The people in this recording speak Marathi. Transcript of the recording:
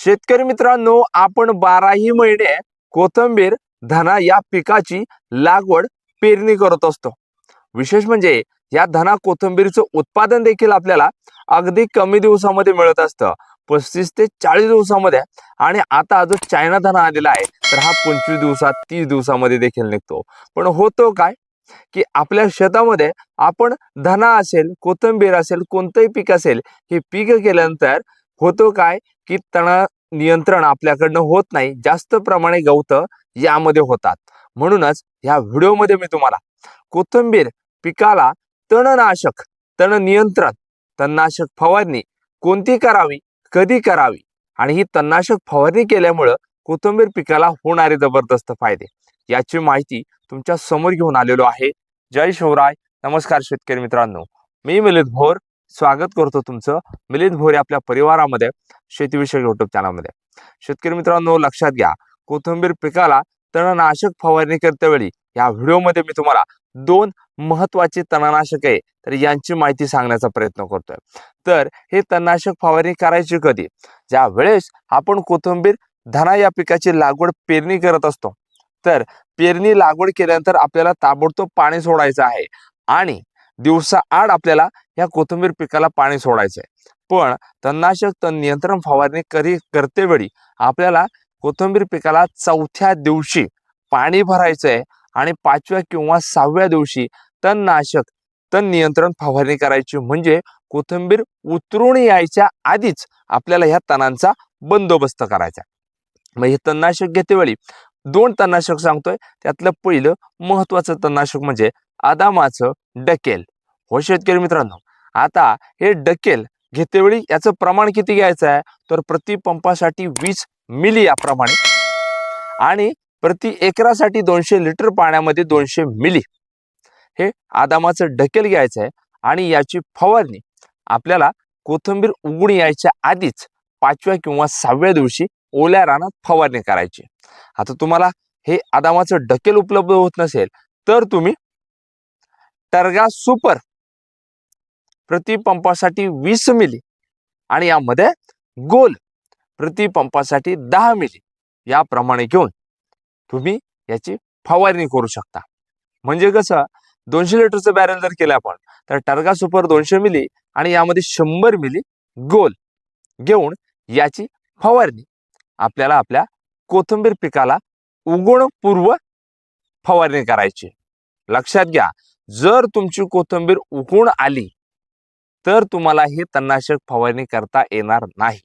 शेतकरी मित्रांनो आपण बाराही महिने कोथंबीर धना या पिकाची लागवड पेरणी करत असतो. विशेष म्हणजे या धना कोथंबीरचं उत्पादन देखील आपल्याला अगदी कमी दिवसामध्ये मिळत असतं. पस्तीस ते चाळीस दिवसामध्ये. आणि आता जो चायना धना आलेला आहे तर हा पंचवीस दिवसात तीस दिवसामध्ये देखील निघतो. पण होतो काय? की आपल्या शेतामध्ये आपण धना असेल कोथंबीर असेल कोणतंही पीक असेल हे पीक केल्यानंतर होतो काय? की तण नियंत्रण आपल्याकडनं होत नाही. जास्त प्रमाणे गवतं यामध्ये होतात. म्हणूनच ह्या व्हिडिओमध्ये मी तुम्हाला कोथंबीर पिकाला तणनाशक तण नियंत्रण तणनाशक फवारणी कोणती करावी? कधी करावी? आणि ही तणनाशक फवारणी केल्यामुळं कोथंबीर पिकाला होणारे जबरदस्त फायदे. याची माहिती तुमच्यासमोर घेऊन आलेलो आहे. जय शिवराय. नमस्कार शेतकरी मित्रांनो. मी मिलित भोर. स्वागत करतो तुमचं मिलिंद भोरे आपल्या परिवारामध्ये शेतीविषयक युट्यूब चॅनलमध्ये शेतकरी मित्रांनो लक्षात घ्या कोथिंबीर पिकाला तणनाशक फवारणी करतेवेळी या व्हिडिओमध्ये मी तुम्हाला दोन महत्वाची तणनाशक आहे तर यांची माहिती सांगण्याचा प्रयत्न करतोय. तर हे तणनाशक फवारणी करायची कधी? ज्या वेळेस आपण कोथिंबीर धना या पिकाची लागवड पेरणी करत असतो. तर पेरणी लागवड केल्यानंतर आपल्याला ताबडतोब पाणी सोडायचं आहे आणि दिवसा आड आपल्याला या कोथिंबीर पिकाला पाणी सोडायचं आहे पण तणनाशक तण नियंत्रण फवारणी करी करतेवेळी आपल्याला कोथिंबीर पिकाला चौथ्या दिवशी पाणी भरायचं आहे आणि पाचव्या किंवा सहाव्या दिवशी तणनाशक तण नियंत्रण फवारणी करायची म्हणजे कोथिंबीर उतरून यायच्या आधीच आपल्याला ह्या तणांचा बंदोबस्त करायचा. मग हे तणनाशक घेतेवेळी दोन तणनाशक सांगतोय. त्यातलं पहिलं महत्वाचं तणनाशक म्हणजे आदामाचं डकेल. हो शेतकरी मित्रांनो आता हे डकेल. घेतेवेळी याचं प्रमाण किती घ्यायचं आहे? तर प्रति पंपासाठी वीस मिली याप्रमाणे. आणि प्रति एकरासाठी दोनशे लिटर पाण्यामध्ये दोनशे मिली. हे आदामाचं ढकेल घ्यायचं आहे. आणि याची फवारणी आपल्याला कोथिंबीर उगून यायच्या आधीच पाचव्या किंवा सहाव्या दिवशी ओल्या रानात फवारणी करायची. आता तुम्हाला हे आदामाचं ढकेल उपलब्ध होत नसेल तर तुम्ही टर्गा सुपर प्रति पंपासाठी वीस मिली. आणि यामध्ये गोल प्रति पंपासाठी दहा मिली. याप्रमाणे घेऊन तुम्ही याची फवारणी करू शकता. म्हणजे कसं दोनशे लिटरचं बॅरल जर केलं आपण तर टर्गा सुपर दोनशे मिली आणि यामध्ये शंभर मिली गोल घेऊन याची फवारणी. आपल्याला आपल्या कोथिंबीर पिकाला उगवणपूर्व फवारणी करायची. लक्षात घ्या जर तुमची कोथिंबीर उकळून आली तर तुम्हाला हे तणनाशक फवारणी करता येणार नाही.